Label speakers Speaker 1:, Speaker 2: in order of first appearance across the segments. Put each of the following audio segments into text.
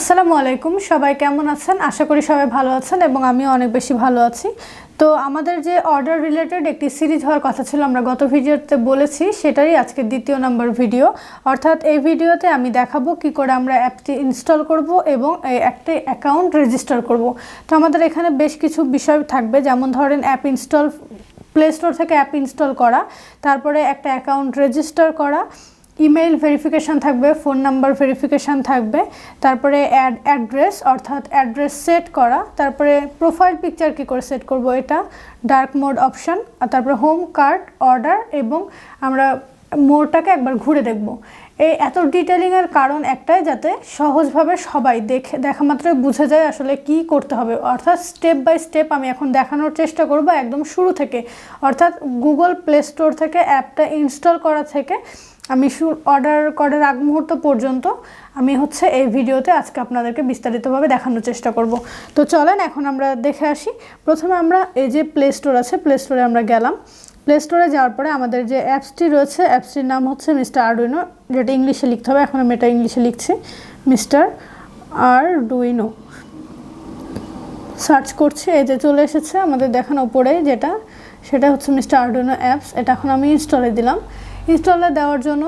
Speaker 1: আসসালামু আলাইকুম, সবাই কেমন আছেন? আশা করি সবাই ভালো আছেন এবং আমিও অনেক বেশি ভালো আছি। তো আমাদের যে অর্ডার রিলেটেড একটি সিরিজ হওয়ার কথা ছিল, আমরা গত ভিডিওতে বলেছি, সেটারই আজকে দ্বিতীয় নম্বর ভিডিও অর্থাৎ এই ভিডিওতে আমি দেখাবো কি করে আমরা অ্যাপটি ইনস্টল করব এবং এই একটি অ্যাকাউন্ট রেজিস্টার করব। তো আমাদের এখানে বেশ কিছু বিষয় থাকবে, যেমন ধরেন অ্যাপ ইনস্টল প্লে স্টোর থেকে অ্যাপ ইনস্টল করা, তারপরে একটা অ্যাকাউন্ট রেজিস্টার করা ইমেইল ভেরিফিকেশান থাকবে ফোন নাম্বার ভেরিফিকেশান থাকবে, তারপরে অ্যাড অ্যাড্রেস অর্থাৎ অ্যাড্রেস সেট করা, তারপরে প্রোফাইল পিকচার কী করে সেট করব এটা ডার্ক মোড অপশান আর তারপরে হোম কার্ড অর্ডার এবং আমরা মোড়টাকে একবার ঘুরে দেখব। এই এত ডিটেলিংয়ের কারণ একটাই যাতে সহজভাবে সবাই দেখে, দেখা মাত্রই বুঝে যায় আসলে কি করতে হবে। অর্থাৎ স্টেপ বাই স্টেপ আমি এখন দেখানোর চেষ্টা করব একদম শুরু থেকে। অর্থাৎ গুগল প্লে স্টোর থেকে অ্যাপটা ইনস্টল করা থেকে আমি অর্ডার করার আগ মুহূর্ত পর্যন্ত আমি হচ্ছে এই ভিডিওতে আজকে আপনাদেরকে বিস্তারিতভাবে দেখানোর চেষ্টা করব। তো চলেন এখন আমরা দেখে আসি। প্রথমে আমরা এই যে প্লে স্টোর আছে প্লে স্টোরে আমরা গেলাম। প্লে স্টোরে যাওয়ার পরে আমাদের যে অ্যাপসটি রয়েছে, অ্যাপসটির নাম হচ্ছে মিস্টার আরডুইনো যেটা ইংলিশে লিখতে হবে, এখন আমি এটা ইংলিশে লিখছি। মিস্টার আর ডুইনো সার্চ করছি, এই যে চলে এসেছে আমাদের দেখানো উপরে যেটা, সেটা হচ্ছে মিস্টার আরডুইনো অ্যাপস এটা এখন আমি ইনস্টলে দিলাম। ইনস্টলে দেওয়ার জন্য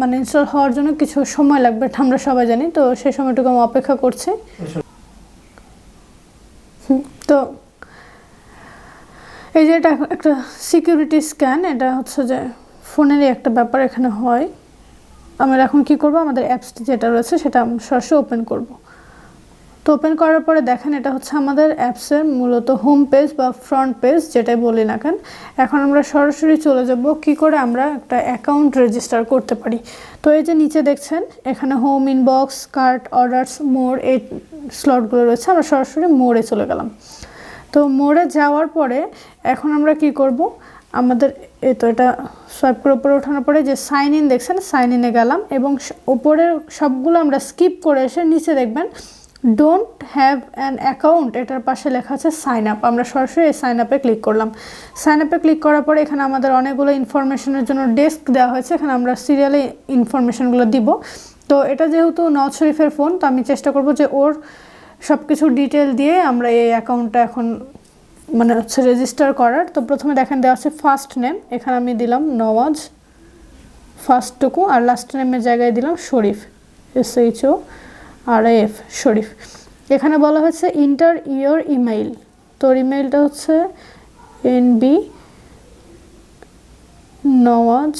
Speaker 1: মানে ইনস্টল হওয়ার জন্য কিছু সময় লাগবে, আমরা সবাই জানি, তো সেই সময়টুকু আমি অপেক্ষা করছি। তো এই যে এটা একটা সিকিউরিটি স্ক্যান এটা হচ্ছে যে ফোনেরই একটা ব্যাপার এখানে হয়। আমরা এখন কি করব? আমাদের অ্যাপসটি যেটা রয়েছে, সেটা আমরা সরাসরি ওপেন করব। তো ওপেন করার পরে দেখেন এটা হচ্ছে আমাদের অ্যাপসের মূলত হোম পেজ বা ফ্রন্ট পেজ যেটাই বলি না কেন। এখন আমরা সরাসরি চলে যাব কি করে আমরা একটা অ্যাকাউন্ট রেজিস্টার করতে পারি। তো এই যে নিচে দেখছেন, এখানে home inbox cart orders more এই স্লটগুলো রয়েছে, আমরা সরাসরি মোড়ে চলে গেলাম। তো মোড়ে যাওয়ার পরে এখন আমরা কি করব? আমাদের এ তো এটা সোয়াইপ করে উপরে ওঠানোর পরে যে সাইন ইন দেখছেন সাইন ইনে গেলাম এবং ওপরের সবগুলো আমরা স্কিপ করে এসে নিচে দেখবেন ডোন্ট হ্যাভ অ্যান অ্যাকাউন্ট এটার পাশে লেখা আছে সাইন আপ আমরা সরাসরি এই সাইন আপে ক্লিক করলাম। সাইন আপে ক্লিক করার পরে এখানে আমাদের অনেকগুলো ইনফরমেশনের জন্য ডেস্ক দেওয়া হয়েছে। এখানে আমরা সিরিয়ালে ইনফরমেশনগুলো দিব। তো এটা যেহেতু নওয়াজ শরীফের ফোন তো আমি চেষ্টা করব যে ওর সব কিছু ডিটেল দিয়ে আমরা এই অ্যাকাউন্টটা এখন মানে হচ্ছে রেজিস্টার করার। তো প্রথমে দেখেন দেওয়া আছে ফার্স্ট নেম এখানে আমি দিলাম নওয়াজ। ফার্স্টটুকু আর লাস্ট নেমের জায়গায় দিলাম Sharif. S H O R F Sharif. এখানে বলা হয়েছে ইন্টার ইয়োর ইমেইল তোর ইমেইলটা হচ্ছে এন বি নওয়াজ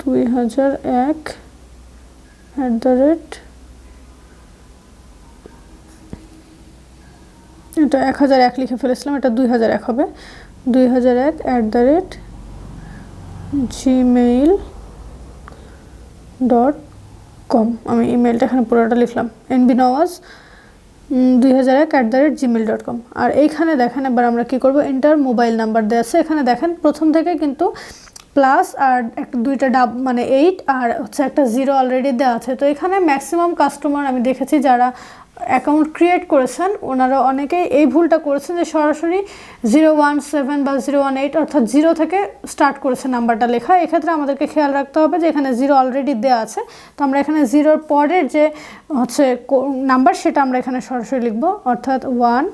Speaker 1: দুই হাজার এক অ্যাট দ্য রেট এটা এক হাজার এক লিখে ফেলেছিলাম, এটা দুই হাজার এক হবে। দুই হাজার এক at the rate Gmail dot com আমি ইমেলটা এখানে পুরোটা লিখলাম। এন বি নওয়াজ দুই হাজার এক at the rate Gmail dot com আর এইখানে দেখেন, এবার আমরা কী করব? এন্টার মোবাইল নাম্বার দেওয়া আছে। এখানে দেখেন, প্রথম থেকে কিন্তু প্লাস আর একটা দুইটা ডাব মানে এইট আর হচ্ছে একটা জিরো অলরেডি দেওয়া আছে। তো এখানে ম্যাক্সিমাম কাস্টমার আমি দেখেছি যারা অ্যাকাউন্ট ক্রিয়েট করেছেন, ওনারা অনেকেই এই ভুলটা করেছেন যে সরাসরি জিরো ওয়ান সেভেন বা জিরো ওয়ান এইট অর্থাৎ জিরো থেকে স্টার্ট করেছে নাম্বারটা লেখা। এক্ষেত্রে আমাদেরকে খেয়াল রাখতে হবে যে এখানে জিরো অলরেডি দেওয়া আছে। তো আমরা এখানে জিরোর পরের যে, হচ্ছে নাম্বার সেটা আমরা এখানে সরাসরি লিখব। অর্থাৎ one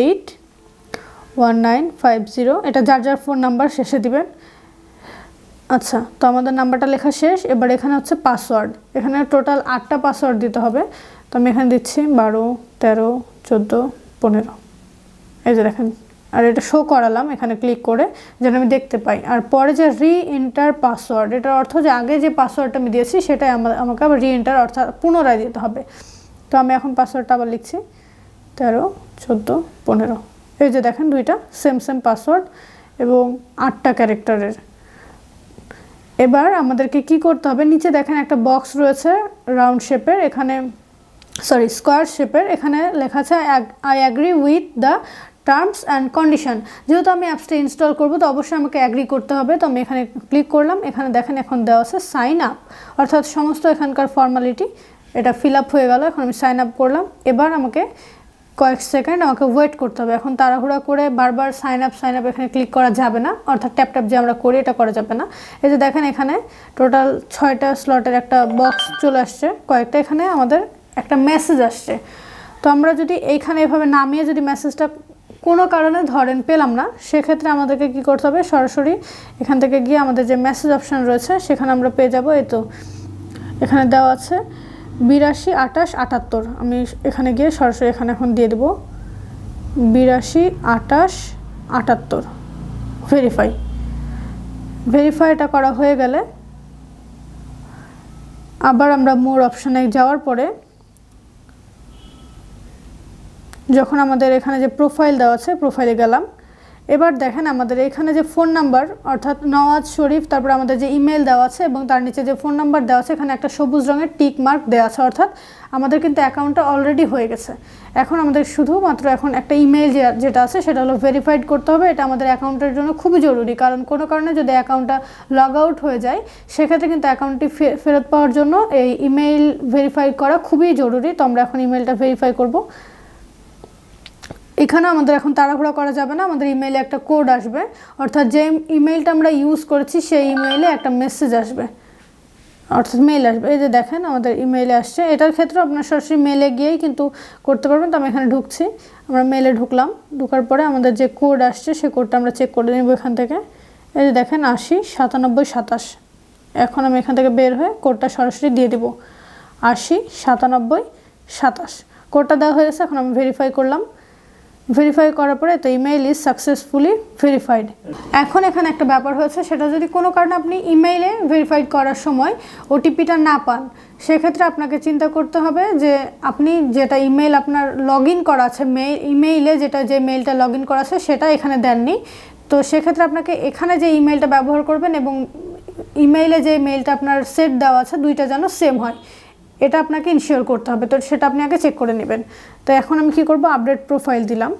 Speaker 1: eight one nine five zero এটা যার যার ফোন নাম্বার শেষে দিবেন। আচ্ছা তো আমাদের নাম্বারটা লেখা শেষ। এবার এখানে হচ্ছে পাসওয়ার্ড এখানে টোটাল আটটা পাসওয়ার্ড দিতে হবে। তো আমি এখানে দিচ্ছি বারো, তেরো, চোদ্দ, পনেরো। এই যে দেখেন, আর এটা শো করালাম এখানে ক্লিক করে, যেন আমি দেখতে পাই। আর পরে যে রি এন্টার পাসওয়ার্ড এটার অর্থ যে আগে যে পাসওয়ার্ডটা আমি দিয়েছি, সেটাই আমা- আমাকে আবার রি এন্টার অর্থাৎ পুনরায় দিতে হবে। তো আমি এখন পাসওয়ার্ডটা আবার লিখছি, তেরো, চোদ্দ, পনেরো। এই যে দেখেন দুইটা সেম সেম পাসওয়ার্ড এবং আটটা ক্যারেক্টারের। এবার আমাদেরকে কি করতে হবে? নিচে দেখেন একটা বক্স রয়েছে রাউন্ড শেপের এখানে সরি স্কোয়ার শেপের এখানে লেখা আছে I agree with the terms and condition যেহেতু আমি অ্যাপসটা ইনস্টল করব, তো অবশ্যই আমাকে অ্যাগ্রি করতে হবে। তো আমি এখানে ক্লিক করলাম। এখানে দেখেন, এখন দেওয়া আছে সাইন আপ অর্থাৎ সমস্ত এখানকার ফর্মালিটি এটা ফিল আপ হয়ে গেল। এখন আমি সাইন আপ করলাম। এবার আমাকে কয়েক সেকেন্ড আমাকে ওয়েট করতে হবে। এখন তাড়াহুড়া করে বারবার সাইন আপ সাইন আপ এখানে ক্লিক করা যাবে না। অর্থাৎ ট্যাপ ট্যাপ যে আমরা করি, এটা করা যাবে না। এই যে দেখেন, এখানে টোটাল ছয়টা স্লটের একটা বক্স চলে আসছে। কয়েকটা এখানে আমাদের একটা মেসেজ আসছে। তো আমরা যদি এইখানে এভাবে নামিয়ে যদি মেসেজটা কোনো কারণে ধরেন পেলাম না, সেক্ষেত্রে আমাদেরকে কি করতে হবে? সরাসরি এখান থেকে গিয়ে আমাদের যে মেসেজ অপশান রয়েছে, সেখানে আমরা পেয়ে যাব। এই তো এখানে দেওয়া আছে, বিরাশি আটাশ আটাত্তর। আমি এখানে গিয়ে সরাসরি এখানে এখন দিয়ে দেবো, বিরাশি আটাশ আটাত্তর। ভেরিফাই ভেরিফাইটা করা হয়ে গেলে আবার আমরা মোর অপশানে যাওয়ার পরে যখন আমাদের এখানে যে প্রোফাইল দেওয়া আছে প্রোফাইলে গেলাম। এবার দেখেন আমাদের এখানে যে ফোন নাম্বার অর্থাৎ নওয়াজ শরীফ, তারপর আমাদের যে ইমেল দেওয়া আছে এবং তার নিচে যে ফোন নাম্বার দেওয়া আছে, এখানে একটা সবুজ রঙের টিক মার্ক দেওয়া আছে, অর্থাৎ আমাদের কিন্তু অ্যাকাউন্টটা অলরেডি হয়ে গেছে। এখন আমাদের শুধুমাত্র এখন একটা ইমেল যেটা আছে, সেটা হলো ভেরিফাইড করতে হবে। এটা আমাদের অ্যাকাউন্টের জন্য খুবই জরুরি, কারণ কোনো কারণে যদি অ্যাকাউন্টটা লগ আউট হয়ে যায়, সেক্ষেত্রে কিন্তু অ্যাকাউন্টটি ফেরত পাওয়ার জন্য এই ইমেইল ভেরিফাই করা খুবই জরুরি। তো আমরা এখন ইমেলটা ভেরিফাই করব। এখানে আমাদের এখন তাড়াহুড়া করা যাবে না, আমাদের ইমেইলে একটা কোড আসবে। অর্থাৎ যে ইমেইলটা আমরা ইউজ করেছি, সেই ইমেইলে একটা মেসেজ আসবে। অর্থাৎ মেল আসবে। এই যে দেখেন, আমাদের ইমেইলে আসছে। এটার ক্ষেত্রে আপনার সরাসরি মেলে গিয়েই কিন্তু করতে পারবেন। তো আমি এখানে ঢুকছি। আমরা মেলে ঢুকলাম। ঢুকার পরে আমাদের যে কোড আসছে, সেই কোডটা আমরা চেক করে নেব এখান থেকে। এই যে দেখেন, আশি, সাতানব্বই, সাতাশ। এখন আমি এখান থেকে বের হয়ে কোডটা সরাসরি দিয়ে দেবো। আশি, সাতানব্বই, সাতাশ। কোডটা দেওয়া হয়ে গেছে। এখন আমি ভেরিফাই করলাম। ভেরিফাই করার পরে তো ইমেইল ইজ সাকসেসফুলি ভেরিফাইড এখন এখানে একটা ব্যাপার হয়েছে সেটা যদি কোনো কারণে আপনি ইমেইলে ভেরিফাইড করার সময় ওটিপিটা না পান সেক্ষেত্রে আপনাকে চিন্তা করতে হবে যে আপনি যেটা ইমেইল আপনার লগ ইন করা আছে মেইল ইমেইলে যেটা যে মেইলটা লগ ইন করা আছে সেটা এখানে দেননি। তো সেক্ষেত্রে আপনাকে এখানে যে ইমেইলটা ব্যবহার করবেন এবং ইমেইলে যে মেইলটা আপনার সেট দেওয়া আছে দুইটা যেন সেম হয়। এটা আপনাকে ইনশিওর করতে হবে, তো সেটা আপনি আগে চেক করে নেবেন। তো এখন আমি কি করব? আপডেট প্রোফাইল দিলাম।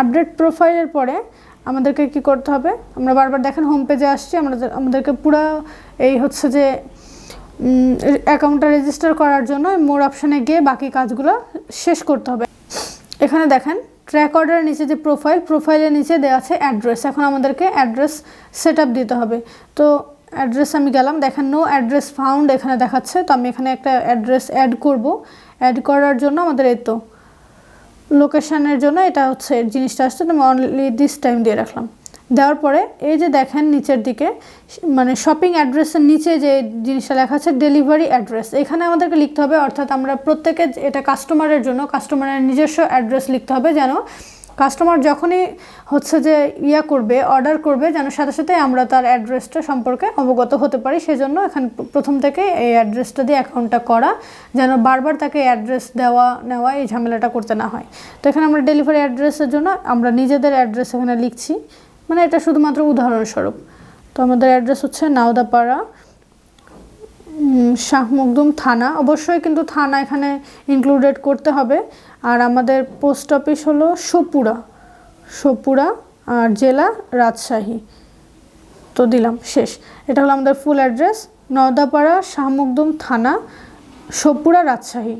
Speaker 1: আপডেট প্রোফাইলের পরে আমাদেরকে কি করতে হবে? আমরা বারবার দেখেন হোম পেজে আসছি আমাদের আমাদেরকে পুরো এই হচ্ছে যে অ্যাকাউন্টটা রেজিস্টার করার জন্য মোর অপশানে গিয়ে বাকি কাজগুলো শেষ করতে হবে। এখানে দেখেন ট্র্যাক অর্ডারের নিচে যে প্রোফাইল প্রোফাইলের নিচে দেওয়া আছে অ্যাড্রেস এখন আমাদেরকে অ্যাড্রেস সেট দিতে হবে। তো অ্যাড্রেস আমি গেলাম, দেখেন নো অ্যাড্রেস ফাউন্ড এখানে দেখাচ্ছে, তো আমি এখানে একটা অ্যাড্রেস অ্যাড করব। অ্যাড করার জন্য আমাদের এই তো লোকেশানের জন্য এটা হচ্ছে জিনিসটা আসছে, তো আমি অনলি দিস টাইম দিয়ে রাখলাম। দেওয়ার পরে এই যে দেখেন নিচের দিকে মানে শপিং অ্যাড্রেসের নিচে যে জিনিসটা লেখা আছে ডেলিভারি অ্যাড্রেস এখানে আমাদেরকে লিখতে হবে, অর্থাৎ আমরা প্রত্যেকে এটা কাস্টমারের জন্য কাস্টমারের নিজস্ব অ্যাড্রেস লিখতে হবে যেন কাস্টমার যখনই হচ্ছে যে ইয়া করবে, অর্ডার করবে, যেন সাথে সাথে আমরা তার অ্যাড্রেসটা সম্পর্কে অবগত হতে পারি। সেজন্য এখানে প্রথম থেকে এই অ্যাড্রেসটা দিয়ে অ্যাকাউন্টটা করা, যেন বারবার তাকে অ্যাড্রেস দেওয়া, নেওয়া এই ঝামেলাটা করতে না হয়। তো এখানে আমরা ডেলিভারি অ্যাড্রেসের জন্য আমরা নিজেদের অ্যাড্রেস এখানে লিখছি। মানে এটা শুধুমাত্র উদাহরণস্বরূপ। তো আমাদের অ্যাড্রেস হচ্ছে নাওদাপাড়া শাহ থানা। অবশ্যই কিন্তু থানা এখানে ইনক্লুডেড করতে হবে। আর আমাদের পোস্ট অফিস হলো সপুরা সপুরা আর জেলা রাজশাহী। তো দিলাম, শেষ। এটা হলো আমাদের ফুল অ্যাড্রেস নওদাপাড়া শাহ মকদুম থানা, সপুরা, রাজশাহী।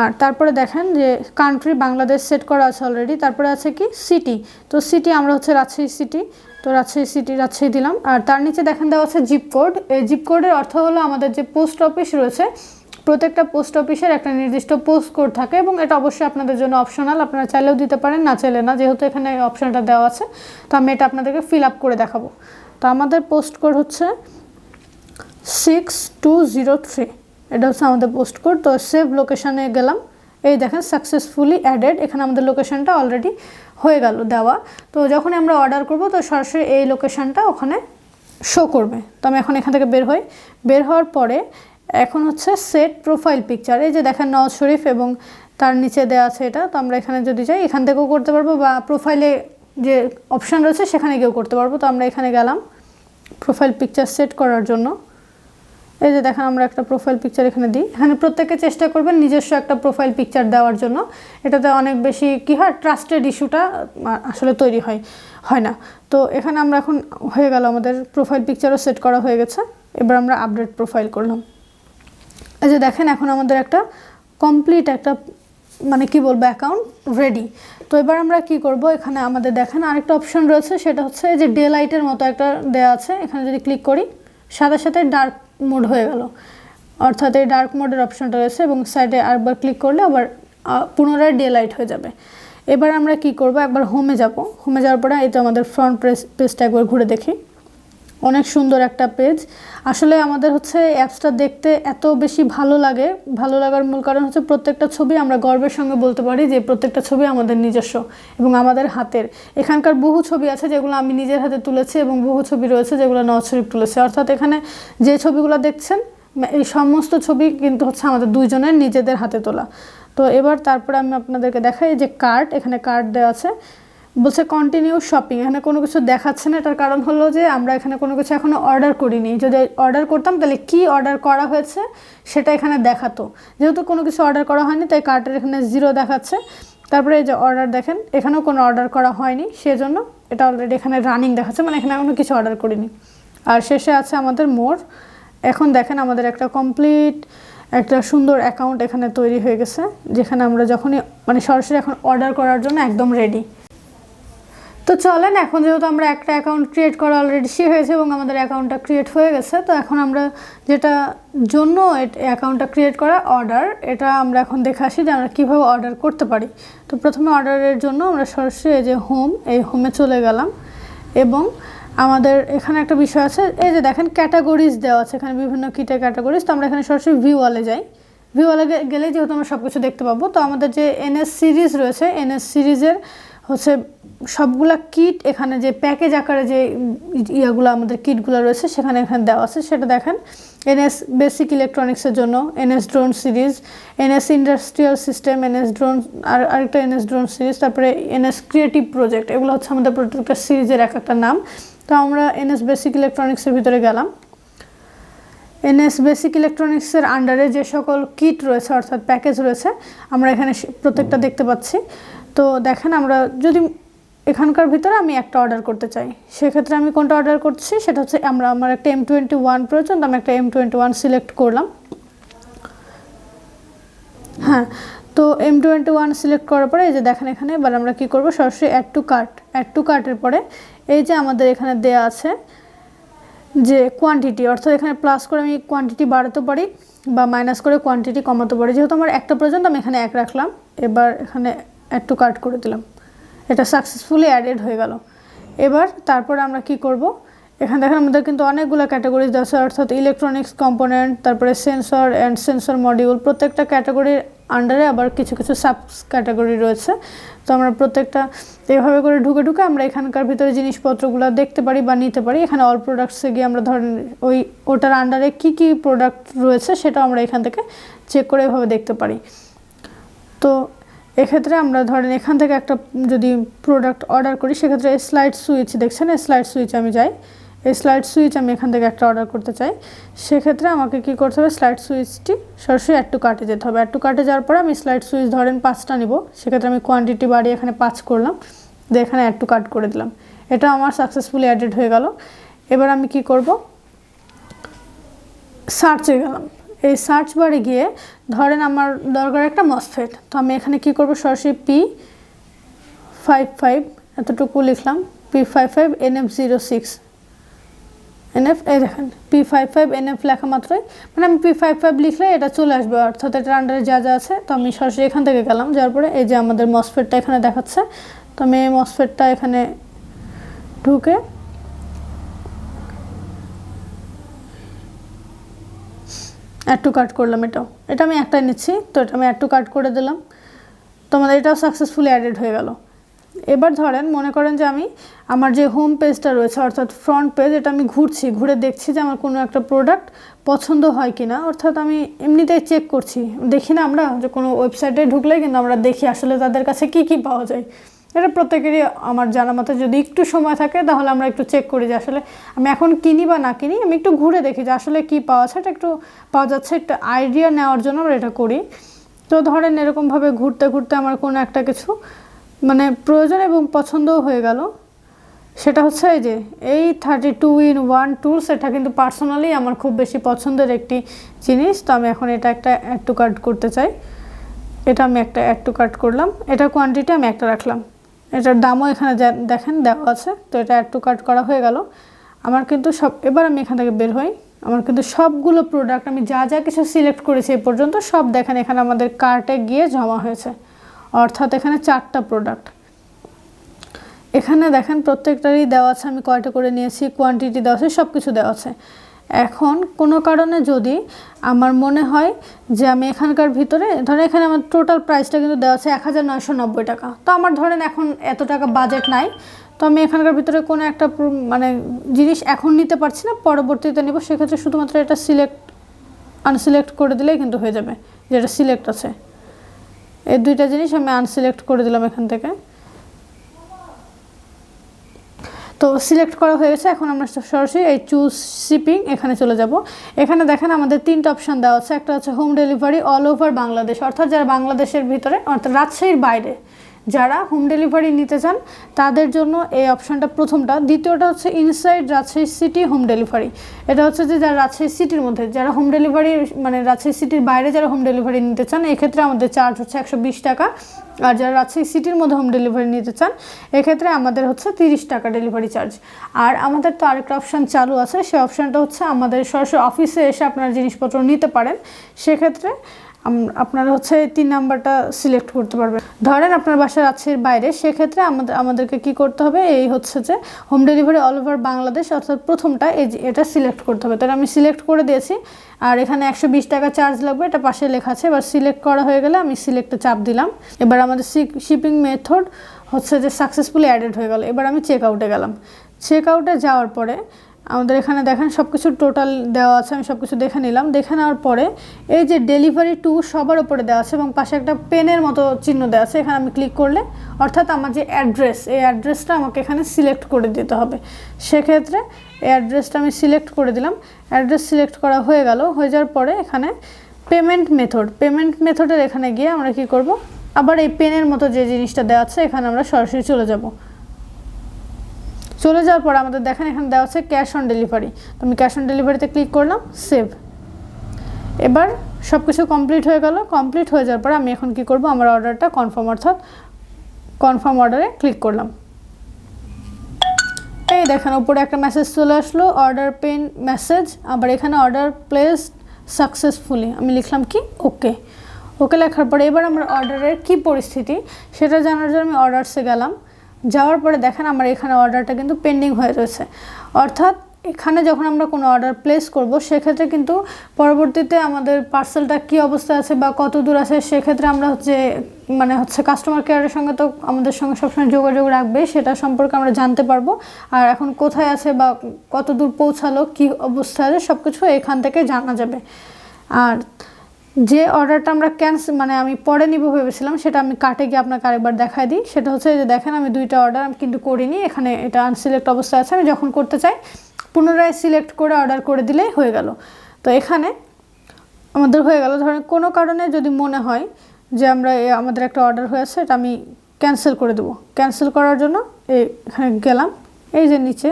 Speaker 1: আর তারপরে দেখেন যে কান্ট্রি বাংলাদেশ সেট করা আছে অলরেডি তারপরে আছে কি? সিটি তো সিটি আমরা হচ্ছে রাজশাহী সিটি তো রাজশাহী সিটি রাজশাহী দিলাম। আর তার নিচে দেখেন দেওয়া আছে জিপ কোড এই জিপ কোডের অর্থ হলো আমাদের যে পোস্ট অফিস রয়েছে প্রত্যেকটা পোস্ট অফিসের একটা নির্দিষ্ট পোস্ট কোড থাকে এবং এটা অবশ্যই আপনাদের জন্য অপশনাল আপনারা চাইলেও দিতে পারেন, না চাইলে না, যেহেতু এখানে অপশানটা দেওয়া আছে। তো আমি এটা আপনাদেরকে ফিল আপ করে দেখাবো। তো আমাদের পোস্ট কোড হচ্ছে সিক্স টু জিরো থ্রি এটা হচ্ছে আমাদের পোস্ট কোড তো সেভ লোকেশানে গেলাম। এই দেখেন সাকসেসফুলি অ্যাডেড এখানে আমাদের লোকেশানটা অলরেডি হয়ে গেল, দেওয়া। তো যখন আমরা অর্ডার করব, তো সরাসরি এই লোকেশানটা ওখানে শো করবে। তো আমি এখন এখান থেকে বের হই। বের হওয়ার পরে এখন হচ্ছে সেট প্রোফাইল পিকচার এই যে দেখেন নওয়াজ শরীফ এবং তার নিচে দেওয়া আছে এটা, তো আমরা এখানে যদি যাই, এখান থেকেও করতে পারব বা প্রোফাইলে যে অপশান রয়েছে সেখানে গিয়েও করতে পারব, তো আমরা এখানে গেলাম প্রোফাইল পিকচার সেট করার জন্য। এই যে দেখেন আমরা একটা প্রোফাইল পিকচার এখানে দিই। এখানে প্রত্যেকে চেষ্টা করবেন নিজস্ব একটা প্রোফাইল পিকচার দেওয়ার জন্য। এটাতে অনেক বেশি কী হয় ট্রাস্টেড ইস্যুটা আসলে তৈরি হয় হয় না। তো এখানে আমরা এখন হয়ে গেল আমাদের প্রোফাইল পিকচারও সেট করা হয়ে গেছে। এবার আমরা আপডেট প্রোফাইল করলাম। এই যে দেখেন, এখন আমাদের একটা কমপ্লিট একটা মানে কি বলব অ্যাকাউন্ট রেডি তো এবার আমরা কি করব? এখানে আমাদের দেখেন, আরেকটা অপশন রয়েছে, সেটা হচ্ছে এই যে ডে লাইটের মতো একটা দেওয়া আছে। এখানে যদি ক্লিক করি, সাথে সাথে ডার্ক মোড হয়ে গেল। অর্থাৎ এই ডার্ক মোডের অপশনটা রয়েছে এবং সাইডে আরেকবার ক্লিক করলে আবার পুনরায় ডে লাইট হয়ে যাবে। এবার আমরা কি করব? একবার হোমে যাব। হোমে যাওয়ার পরে এই তো আমাদের ফ্রন্ট পেজ পেজটা একবার ঘুরে দেখি। অনেক সুন্দর একটা পেজ আসলে আমাদের হচ্ছে অ্যাপসটা দেখতে এত বেশি ভালো লাগে। ভালো লাগার মূল কারণ হচ্ছে প্রত্যেকটা ছবি আমরা গর্বের সঙ্গে বলতে পারি যে প্রত্যেকটা ছবি আমাদের নিজস্ব এবং আমাদের হাতের। এখানকার বহু ছবি আছে যেগুলো আমি নিজের হাতে তুলেছি এবং বহু ছবি রয়েছে যেগুলো নওয়াজ শরীফ তুলেছে। অর্থাৎ এখানে যে ছবিগুলো দেখছেন এই সমস্ত ছবি কিন্তু হচ্ছে আমাদের দুইজনের নিজেদের হাতে তোলা। তো এবার তারপরে আমি আপনাদেরকে দেখাই যে কার্ড এখানে কার্ড দেওয়া আছে। বলছে কন্টিনিউ শপিং এখানে কোনো কিছু দেখাচ্ছে না, এটার কারণ হলো যে আমরা এখানে কোনো কিছু এখনও অর্ডার করিনি। যদি অর্ডার করতাম, তাহলে কি অর্ডার করা হয়েছে সেটা এখানে দেখাতো। যেহেতু কোনো কিছু অর্ডার করা হয়নি, তাই কার্টের এখানে জিরো দেখাচ্ছে। তারপরে এই যে অর্ডার দেখেন, এখানেও কোনো অর্ডার করা হয়নি, সেজন্য এটা অলরেডি এখানে রানিং দেখাচ্ছে মানে এখানে এখনও কিছু অর্ডার করিনি। আর শেষে আছে আমাদের মোর এখন দেখেন আমাদের একটা কমপ্লিট একটা সুন্দর অ্যাকাউন্ট এখানে তৈরি হয়ে গেছে, যেখানে আমরা যখনই মানে সরাসরি এখন অর্ডার করার জন্য একদম রেডি তো চলেন, এখন যেহেতু আমরা একটা অ্যাকাউন্ট ক্রিয়েট করা অলরেডি সে হয়েছে এবং আমাদের অ্যাকাউন্টটা ক্রিয়েট হয়ে গেছে, তো এখন আমরা যেটা জন্য অ্যাকাউন্টটা ক্রিয়েট করা অর্ডার এটা আমরা এখন দেখে আসি যে আমরা কীভাবে অর্ডার করতে পারি। তো প্রথমে অর্ডারের জন্য আমরা সরাসরি এই যে হোম এই হোমে চলে গেলাম এবং আমাদের এখানে একটা বিষয় আছে, এই যে দেখেন ক্যাটাগরিজ দেওয়া আছে, এখানে বিভিন্ন কিটের ক্যাটাগরিজ তো আমরা এখানে সরাসরি ভিউয়ালে যাই। ভিউয়ালে গেলে যেহেতু আমরা সব কিছু দেখতে পাবো, তো আমাদের যে এনএস সিরিজ রয়েছে এনএস সিরিজের হচ্ছে সবগুলা কিট এখানে যে প্যাকেজ আকারে যে ইয়াগুলো আমাদের কিটগুলো রয়েছে সেখানে এখানে দেওয়া আছে। সেটা দেখেন এনএস বেসিক ইলেকট্রনিক্সের জন্য NS drone series NS industrial system NS drone আর আরেকটা এনএস ড্রোন সিরিজ তারপরে এনএস ক্রিয়েটিভ প্রজেক্ট এগুলো হচ্ছে আমাদের প্রত্যেকটা সিরিজের এক একটা নাম। তো আমরা এনএস বেসিক ইলেকট্রনিক্সের ভিতরে গেলাম। এনএস বেসিক ইলেকট্রনিক্সের আন্ডারে যে সকল কিট রয়েছে অর্থাৎ প্যাকেজ রয়েছে আমরা এখানে প্রত্যেকটা দেখতে পাচ্ছি। তো দেখেন আমরা যদি এখানকার ভিতরে আমি একটা অর্ডার করতে চাই, সেক্ষেত্রে আমি কোনটা অর্ডার করছি? সেটা হচ্ছে আমরা আমার একটা এম টোয়েন্টি ওয়ান প্রয়োজন আমি একটা এম টোয়েন্টি ওয়ান সিলেক্ট করলাম। হ্যাঁ তো এম টোয়েন্টি ওয়ান সিলেক্ট করার পরে এই যে দেখেন এখানে, এবার আমরা কী করব? সরাসরি add to cart add to কার্টের পরে এই যে আমাদের এখানে দেয়া আছে যে কোয়ান্টিটি অর্থাৎ এখানে প্লাস করে আমি কোয়ান্টিটি বাড়াতে পারি বা মাইনাস করে কোয়ান্টিটি কমাতে পারি। যেহেতু আমার একটা পর্যন্ত আমি এখানে এক রাখলাম। এবার এখানে অ্যাড টু কার্ট করে দিলাম। এটা সাকসেসফুলি অ্যাডেড হয়ে গেল। এবার তারপরে আমরা কি করব? এখানে দেখেন আমাদের কিন্তু অনেকগুলো ক্যাটাগরিজ আছে, অর্থাৎ ইলেকট্রনিক্স কম্পোনেন্ট তারপরে সেন্সর অ্যান্ড সেন্সর মডিউল প্রত্যেকটা ক্যাটাগরির আন্ডারে আবার কিছু কিছু সাব ক্যাটাগরি রয়েছে। তো আমরা প্রত্যেকটা, এভাবে করে ঢুকে ঢুকে আমরা এখানকার ভিতরে জিনিসপত্রগুলো দেখতে পারি বা নিতে পারি। এখানে অল প্রোডাক্টসে গিয়ে আমরা ধরেন ওই, ওটার আন্ডারে কি কি প্রোডাক্ট রয়েছে সেটা আমরা এখান থেকে চেক করে এভাবে দেখতে পারি। তো এক্ষেত্রে আমরা ধরেন এখান থেকে একটা যদি প্রোডাক্ট অর্ডার করি, সেক্ষেত্রে স্লাইড সুইচ দেখছেন? স্লাইড সুইচ আমি যাই। এই স্লাইড সুইচ আমি এখান থেকে একটা অর্ডার করতে চাই। সেক্ষেত্রে আমাকে কি করতে হবে? স্লাইড সুইচটি সরাসরি অ্যাড টু যেতে হবে। অ্যাড টু কার্টে যাওয়ার পরে আমি স্লাইড সুইচ ধরেন পাঁচটা নিব। সেক্ষেত্রে আমি কোয়ান্টিটি বাড়িয়ে এখানে পাঁচ করলাম। দিয়ে এখানে অ্যাড টু কার্ট করে দিলাম। এটা আমার সাকসেসফুলি অ্যাডেড হয়ে গেল। এবার আমি কি করব? সার্চে গেলাম। এই সার্চ বারে গিয়ে ধরেন আমার দরকার একটা মসফেট তো আমি এখানে কি করব? সরাসরি পি ফাইভ ফাইভ এতটুকু লিখলাম P five five N F zero six NF এই দেখেন পি ফাইভ ফাইভ এনএফ লেখা মাত্রই মানে আমি পি ফাইভ ফাইভ লিখলে এটা চলে আসবে, অর্থাৎ এটার আন্ডারে যা যা আছে, তো আমি সরাসরি এখান থেকে গেলাম যার পরে এই যে আমাদের মসফেটটা এখানে দেখাচ্ছে, তো আমি এই মসফেটটা এখানে ঢুকে অ্যাড টু কাট করলাম এটাও। এটা আমি একটাই নিচ্ছি, তো এটা আমি অ্যাড টু কাট করে দিলাম। তো আমাদের এটাও সাকসেসফুলি অ্যাডেড হয়ে গেল। এবার ধরেন, মনে করেন যে আমি আমার যে হোম পেজটা রয়েছে, অর্থাৎ ফ্রন্ট পেজ এটা আমি ঘুরছি, ঘুরে দেখছি যে আমার কোনো একটা প্রোডাক্ট পছন্দ হয় কি না অর্থাৎ আমি এমনিতেই চেক করছি। দেখি না আমরা যে কোনো ওয়েবসাইটে ঢুকলে কিন্তু আমরা দেখি আসলে তাদের কাছে কি কি পাওয়া যায়। এটা প্রত্যেকেরই আমার জানা মতে। যদি একটু সময় থাকে, তাহলে আমরা একটু চেক করি যে আসলে আমি এখন কিনি বা না কিনি। আমি একটু ঘুরে দেখি যে আসলে কি পাওয়া আছে এটা একটু পাওয়া যাচ্ছে, একটা আইডিয়া নেওয়ার জন্য আমরা এটা করি। তো ধরেন এরকমভাবে ঘুরতে ঘুরতে আমার কোনো একটা কিছু মানে প্রয়োজন এবং পছন্দও হয়ে গেল। সেটা হচ্ছে এই যে এই thirty two in one tools এটা কিন্তু পার্সোনালি আমার খুব বেশি পছন্দের একটি জিনিস। তো আমি এখন এটা একটা অ্যাড টু কার্ড করতে চাই। এটা আমি একটা অ্যাড টু কার্ট করলাম। এটা কোয়ান্টিটি আমি একটা রাখলাম। এটার দামও এখানে দেখেন, দেওয়া আছে। তো এটা অ্যাড টু কার্ট করা হয়ে গেল। আমার কিন্তু সব, এবার আমি এখান থেকে বের হই। আমার কিন্তু সবগুলো প্রোডাক্ট আমি যা যা কিছু সিলেক্ট করেছি এই পর্যন্ত সব দেখেন এখানে আমাদের কার্টে গিয়ে জমা হয়েছে। অর্থাৎ এখানে চারটা প্রোডাক্ট এখানে দেখেন প্রত্যেকটারই দেওয়া আছে। আমি কয়টা করে নিয়েছি? কোয়ান্টিটি দেওয়া আছে সব কিছু দেওয়া আছে। এখন কোনো কারণে যদি আমার মনে হয় যে আমি এখানকার ভিতরে, ধরেন এখানে আমার টোটাল প্রাইসটা কিন্তু দেওয়া আছে এক হাজার নয়শো নব্বই টাকা। তো আমার ধরেন এখন এত টাকা বাজেট নাই, তো আমি এখানকার ভিতরে কোনো একটা মানে জিনিস এখন নিতে পারছি না, পরবর্তীতে নেব। সেক্ষেত্রে শুধুমাত্র এটা সিলেক্ট আনসিলেক্ট করে দিলেই কিন্তু হয়ে যাবে, যেটা সিলেক্ট আছে। এই দুইটা জিনিস আমি আনসিলেক্ট করে দিলাম এখান থেকে। তো সিলেক্ট করা হয়েছে এখন আমরা সরাসরি এই চুজ শিপিং এখানে চলে যাব। এখানে দেখেন আমাদের তিনটা অপশান দেওয়া আছে। একটা হচ্ছে home delivery all over Bangladesh. অর্থাৎ যারা বাংলাদেশের ভিতরে, অর্থাৎ রাজশাহীর বাইরে যারা হোম ডেলিভারি নিতে চান, তাদের জন্য এই অপশানটা প্রথমটা। দ্বিতীয়টা হচ্ছে inside Rajshahi city home delivery এটা হচ্ছে যে যারা রাজশাহী সিটির মধ্যে, যারা হোম ডেলিভারি মানে রাজশাহী সিটির বাইরে যারা হোম ডেলিভারি নিতে চান, এক্ষেত্রে আমাদের চার্জ হচ্ছে একশো বিশ টাকা। আর যারা রাজশাহী সিটির মধ্যে হোম ডেলিভারি নিতে চান, এক্ষেত্রে আমাদের হচ্ছে তিরিশ টাকা ডেলিভারি চার্জ আর আমাদের তো আরেকটা অপশান চালু আছে সেই অপশানটা হচ্ছে আমাদের সরাসরি অফিসে এসে আপনারা জিনিসপত্র নিতে পারেন। সেক্ষেত্রে আপনারা হচ্ছে তিন নাম্বারটা সিলেক্ট করতে পারবেন। ধরেন আপনার বাসা রাজশাহীর বাইরে, সেক্ষেত্রে আমাদের, আমাদেরকে কি করতে হবে? এই হচ্ছে যে home delivery all over Bangladesh, অর্থাৎ প্রথমটা এই এটা সিলেক্ট করতে হবে। তাহলে আমি সিলেক্ট করে দিয়েছি, আর এখানে একশো বিশ টাকা চার্জ লাগবে, এটা পাশে লেখা আছে। এবার সিলেক্ট করা হয়ে গেলে আমি সিলেক্টে চাপ দিলাম। এবার আমাদের শিপিং মেথড হচ্ছে যে সাকসেসফুলি অ্যাডেড হয়ে গেল। এবার আমি চেক আউটে গেলাম। চেক আউটে যাওয়ার পরে আমাদের এখানে দেখেন সব কিছু টোটাল দেওয়া আছে, আমি সব কিছু দেখে নিলাম। দেখে নেওয়ার পরে এই যে ডেলিভারি টু সবার উপরে দেওয়া আছে এবং পাশে একটা পেনের মতো চিহ্ন দেওয়া আছে, এখানে আমি ক্লিক করলে অর্থাৎ আমার যে অ্যাড্রেস এই অ্যাড্রেসটা আমাকে এখানে সিলেক্ট করে দিতে হবে। সেক্ষেত্রে এই অ্যাড্রেসটা আমি সিলেক্ট করে দিলাম। অ্যাড্রেস সিলেক্ট করা হয়ে গেল, হয়ে যাওয়ার পরে এখানে পেমেন্ট মেথড পেমেন্ট মেথডের এখানে গিয়ে আমরা কি করব? আবার এই পেনের মতো যে জিনিসটা দেওয়া আছে, এখানে আমরা সরাসরি চলে যাব। চলে যাওয়ার পর আমাদের দেখেন, এখানে দেওয়া আছে ক্যাশ অন ডেলিভারি তো আমি ক্যাশ অন ডেলিভারিতে ক্লিক করলাম সেভ এবার সব কিছু কমপ্লিট হয়ে গেল। কমপ্লিট হয়ে যাওয়ার পর আমি এখন কি করব? আমার অর্ডারটা কনফার্ম অর্থাৎ কনফার্ম অর্ডারে ক্লিক করলাম। এই দেখেন, উপরে একটা মেসেজ চলে আসলো অর্ডার পেন মেসেজ আবার এখানে অর্ডার প্লেস সাকসেসফুলি আমি লিখলাম কি? ওকে ওকে লেখার পরে এবার আমার অর্ডারের কি পরিস্থিতি? সেটা জানার জন্য আমি অর্ডারসে গেলাম। যাওয়ার পরে দেখেন আমার এখানে অর্ডারটা কিন্তু পেন্ডিং হয়ে রয়েছে। অর্থাৎ এখানে যখন আমরা কোনো অর্ডার প্লেস করব, সেক্ষেত্রে কিন্তু পরবর্তীতে আমাদের পার্সেলটা কী অবস্থায় আছে বা কত দূর আছে, সেক্ষেত্রে আমরা হচ্ছে মানে হচ্ছে কাস্টমার কেয়ারের সঙ্গে তো আমাদের সঙ্গে সবসময় যোগাযোগ রাখবে, সেটা সম্পর্কে আমরা জানতে পারব। আর এখন কোথায় আছে বা কত দূর পৌঁছালো, কী অবস্থায় আছে সব কিছু এখান থেকে জানা যাবে। আর যে অর্ডারটা আমরা ক্যান্সেল মানে আমি পরে নিব ভেবেছিলাম, সেটা আমি কাটে গিয়ে আপনাকে আরেকবার দেখাই দিই। সেটা হচ্ছে যে দেখেন, আমি দুইটা অর্ডার আমি কিন্তু করিনি। এখানে এটা আনসিলেক্ট অবস্থায় আছে। আমি যখন করতে চাই, পুনরায় সিলেক্ট করে অর্ডার করে দিলেই হয়ে গেল। তো এখানে আমাদের হয়ে গেল। ধরেন, কোনো কারণে যদি মনে হয় যে আমরা আমাদের একটা অর্ডার হয়েছে, এটা আমি ক্যান্সেল করে দেবো। ক্যান্সেল করার জন্য এখানে গেলাম। এই যে নিচে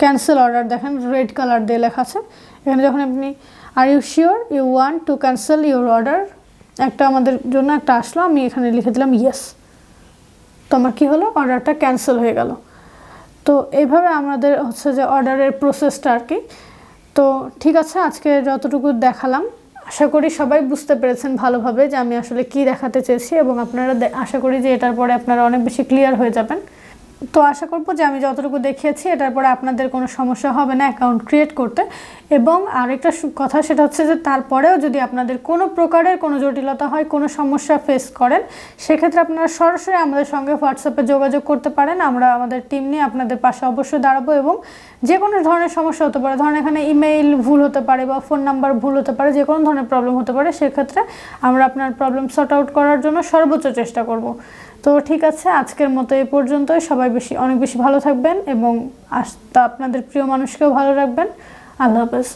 Speaker 1: ক্যান্সেল অর্ডার দেখেন রেড কালার দিয়ে লেখা আছে। এখানে যখন আপনি আর you sure you want to cancel your order একটা আমাদের জন্য একটা আসলো, আমি এখানে লিখে দিলাম ইয়েস তো আমার কী হলো? অর্ডারটা ক্যান্সেল হয়ে গেল। তো এইভাবে আমাদের হচ্ছে যে অর্ডারের প্রসেসটা আর কি। তো ঠিক আছে, আজকে যতটুকু দেখালাম, আশা করি সবাই বুঝতে পেরেছেন ভালোভাবে যে আমি আসলে কি দেখাতে চেয়েছি এবং আপনারা আশা করি যে এটার পরে আপনারা অনেক বেশি ক্লিয়ার হয়ে যাবেন। তো আশা করব যে আমি যতটুকু দেখিয়েছি, এটার পরে আপনাদের কোনো সমস্যা হবে না অ্যাকাউন্ট ক্রিয়েট করতে। এবং আরেকটা কথা সেটা হচ্ছে যে তারপরেও যদি আপনাদের কোনো প্রকারের কোনো জটিলতা হয়, কোনো সমস্যা ফেস করেন, সেক্ষেত্রে আপনারা সরাসরি আমাদের সঙ্গে হোয়াটসঅ্যাপে যোগাযোগ করতে পারেন। আমরা আমাদের টিম নিয়ে আপনাদের পাশে অবশ্যই দাঁড়াবো এবং যে কোনো ধরনের সমস্যা হতে পারে, ধরেন এখানে ইমেইল ভুল হতে পারে বা ফোন নাম্বার ভুল হতে পারে, যে কোনো ধরনের প্রবলেম হতে পারে, সেক্ষেত্রে আমরা আপনার প্রবলেম সর্ট আউট করার জন্য সর্বোচ্চ চেষ্টা করব। তো ঠিক আছে, আজকের মতো এ পর্যন্তই। সবাই বেশি, অনেক বেশি ভালো থাকবেন এবং আপনাদের প্রিয় মানুষকেও ভালো রাখবেন। আল্লাহ হাফেজ।